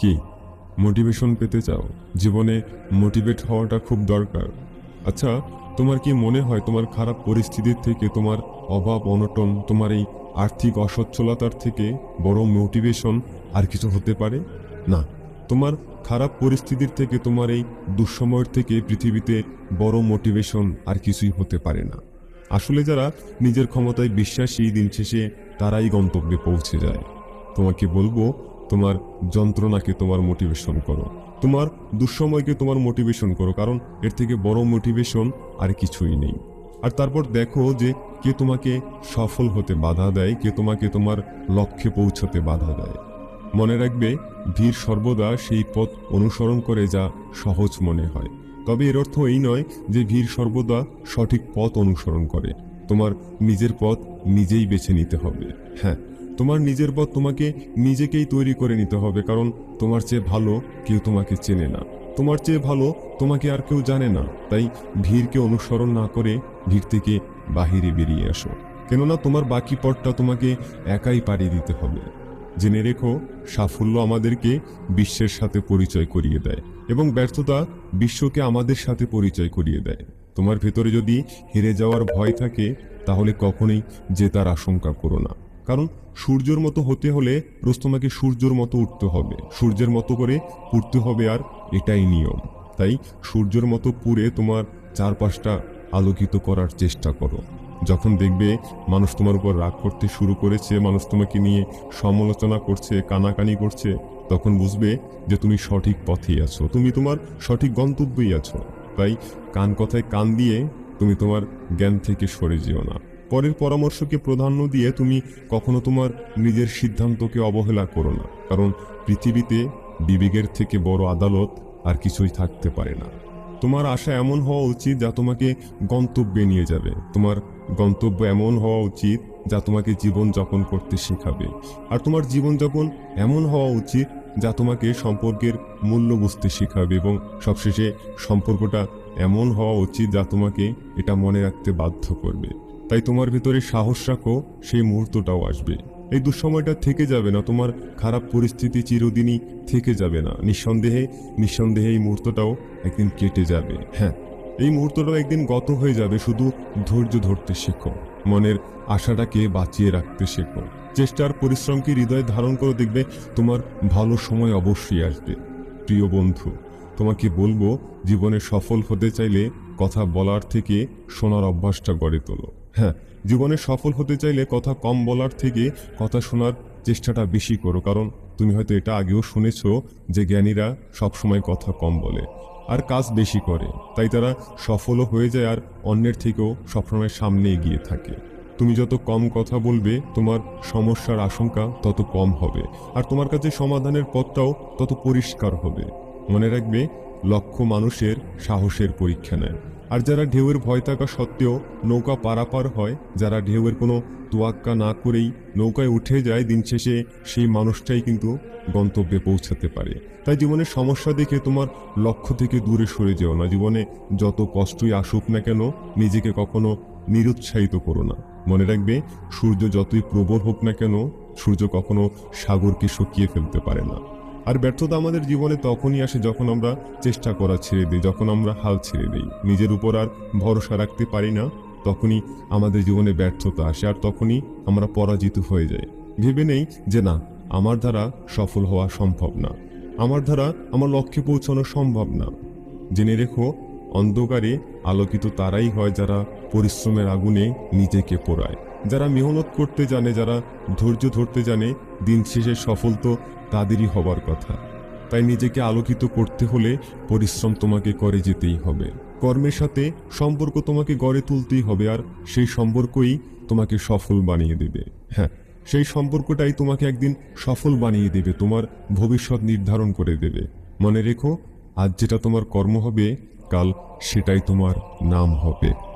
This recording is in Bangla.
কি? মোটিভেশন পেতে চাও? জীবনে মোটিভেট হওয়াটা খুব দরকার। আচ্ছা তোমার কি মনে হয় তোমার খারাপ পরিস্থিতির থেকে তোমার অভাব, অনটন, তোমার এই আর্থিক অসচ্ছলতার থেকে বড় মোটিভেশন আর কিছু হতে পারে? না, তোমার খারাপ পরিস্থিতির থেকে তোমার এই দুঃসময়ের থেকে পৃথিবীতে বড় মোটিভেশন আর কিছুই হতে পারে না। আসলে যারা নিজের ক্ষমতায় বিশ্বাসী, দিন শেষে তারাই গন্তব্যে পৌঁছে যায়। তোমাকে বলব তোমার যন্ত্রণাকে তোমার মোটিভেশন করো। তোমার দুঃসময়কে তোমার মোটিভেশন করো, কারণ এর থেকে বড় মোটিভেশন আর কিছুই নেই। আর তারপর দেখো যে কে তোমাকে সফল হতে বাধা দেয়, কে তোমাকে তোমার লক্ষ্যে পৌঁছতে বাধা দেয়। মনে রাখবে, ধীর সর্বদা সেই পথ অনুসরণ করে যা সহজ মনে হয়। তবে এর অর্থ এই নয় যে ভীর সর্বদা সঠিক পথ অনুসরণ করে। তোমার নিজের পথ নিজেই বেছে নিতে হবে। হ্যাঁ তোমার নিজের পথ তোমাকে নিজেকেই তৈরি করে নিতে হবে, কারণ তোমার চেয়ে ভালো কেউ তোমাকে চেনে না। তোমার চেয়ে ভালো তোমাকে আর কেউ জানে না, তাই ভিড়কে অনুসরণ না করে ভিড় থেকে বাহিরে বেরিয়ে আসো কেননা তোমার বাকি পথটা তোমাকে একাই পাড়ি দিতে হবে। জেনে রেখো, সাফল্য আমাদেরকে বিশ্বের সাথে পরিচয় করিয়ে দেয় এবং ব্যর্থতা বিশ্বকে আমাদের সাথে পরিচয় করিয়ে দেয়। তোমার ভেতরে যদি হেরে যাওয়ার ভয় থাকে, তাহলে কখনোই জেতার আশঙ্কা করো না। কারণ সূর্যের মতো হতে হলে রোজ তোমাকে সূর্যের মতো উঠতে হবে। সূর্যের মতো করে উঠতে হবে আর এটাই নিয়ম। তাই সূর্যের মতো পুরে তোমার চারপাশটা আলোকিত করার চেষ্টা করো। যখন দেখবে মানুষ তোমার উপর রাগ করতে শুরু করেছে, মানুষ তোমাকে নিয়ে সমালোচনা করছে, কানাকানি করছে, তখন বুঝবে যে তুমি সঠিক পথেই আছো। তুমি তোমার সঠিক গন্তব্যেই আছো। তাই কান কথায় কান দিয়ে তুমি তোমার জ্ঞান থেকে সরে যেও না। পরের পরামর্শকে প্রাধান্য দিয়ে তুমি কখনো তোমার নিজের সিদ্ধান্তকে অবহেলা করো না, কারণ পৃথিবীতে বিবেকের থেকে বড় আদালত আর কিছুই থাকতে পারে না। তোমার আশা এমন হওয়া উচিত যা তোমাকে গন্তব্যে নিয়ে যাবে। তোমার গন্তব্য এমন হওয়া উচিত যা তোমাকে জীবন যাপন করতে শেখাবে। আর তোমার জীবনযাপন এমন হওয়া উচিত যা তোমাকে সম্পর্কের মূল্য বুঝতে শেখাবে এবং সবশেষে সম্পর্কটা এমন হওয়া উচিত যা তোমাকে এটা মনে রাখতে বাধ্য করবে। তাই তোমার ভিতরে সাহস রাখো, সেই মুহূর্তটাও আসবে। এই দুঃসময়টা থেকে যাবে না, তোমার খারাপ পরিস্থিতি চিরদিনই থেকে যাবে না। নিঃসন্দেহে নিঃসন্দেহে এই মুহূর্তটাও একদিন কেটে যাবে। হ্যাঁ এই মুহূর্তটাও একদিন গত হয়ে যাবে, শুধু ধৈর্য ধরতে শেখো। মনের আশাটাকে বাঁচিয়ে রাখতে শেখো। চেষ্টার পরিশ্রমকে হৃদয়ে ধারণ করে দেখবে, তোমার ভালো সময় অবশ্যই আসবে। প্রিয় বন্ধু, তোমাকে বলব, জীবনে সফল হতে চাইলে কথা বলার থেকে শোনার অভ্যাসটা গড়ে তোলো। হ্যাঁ জীবনে সফল হতে চাইলে কথা কম বলার থেকে কথা শোনার চেষ্টাটা বেশি করো, কারণ তুমি হয়তো এটা আগেও শুনেছ যে জ্ঞানীরা সবসময় কথা কম বলে আর কাজ বেশি করে। তাই তারা সফলও হয়ে যায় আর অন্যের থেকেও সবসময় সামনে এগিয়ে থাকে। তুমি যত কম কথা বলবে, তোমার সমস্যার আশঙ্কা তত কম হবে আর তোমার কাছে সমাধানের পথটাও তত পরিষ্কার হবে। মনে রাখবে, লক্ষ্য মানুষের সাহসের পরীক্ষা নেয়। আর যারা ঢেউয়ের ভয় থাকা সত্ত্বেও নৌকা পারাপার হয়, যারা ঢেউয়ের কোনো তোয়াক্কা না করেই নৌকায় উঠে যায়, দিন শেষে সেই মানুষটাই কিন্তু গন্তব্যে পৌঁছাতে পারে। তাই জীবনের সমস্যা দেখে তোমার লক্ষ্য থেকে দূরে সরে যেও না। জীবনে যত কষ্টই আসুক না কেন, নিজেকে কখনো নিরুৎসাহিত করো না। মনে রাখবে, সূর্য যতই প্রবল হোক না কেন, সূর্য কখনো সাগরকে শুকিয়ে ফেলতে পারে না। আর ব্যর্থতা আমাদের জীবনে তখনই আসে যখন আমরা চেষ্টা করা ছেড়ে দিই, যখন আমরা হাল ছেড়ে দিই। নিজের উপর আর ভরসা রাখতে পারি না, তখনই আমাদের জীবনে ব্যর্থতা আসে আর তখনই আমরা পরাজিত হয়ে যাই। ভেবে নেই যে না, আমার দ্বারা সফল হওয়া সম্ভব না। আমার দ্বারা আমার লক্ষ্যে পৌঁছানো সম্ভব না। জেনে রেখো, অন্ধকারে আলোকিত তারাই হয় যারা পরিশ্রমের আগুনে নিজেকে পোড়ায়। যারা মেহনত করতে জানে, যারা ধৈর্য ধরতে জানে, দিন শেষে সফল তো তাদেরই হবার কথা। তাই নিজেকে আলোকিত করতে হলে পরিশ্রম তোমাকে করে যেতেই হবে। কর্মের সাথে সম্পর্ক তোমাকে গড়ে তুলতেই হবে, আর সেই সম্পর্কই তোমাকে সফল বানিয়ে দেবে। হ্যাঁ সেই সম্পর্কটাই তোমাকে একদিন সফল বানিয়ে দেবে, তোমার ভবিষ্যৎ নির্ধারণ করে দেবে। মনে রেখো, আজ যেটা তোমার কর্ম হবে, কাল সেটাই তোমার নাম হবে।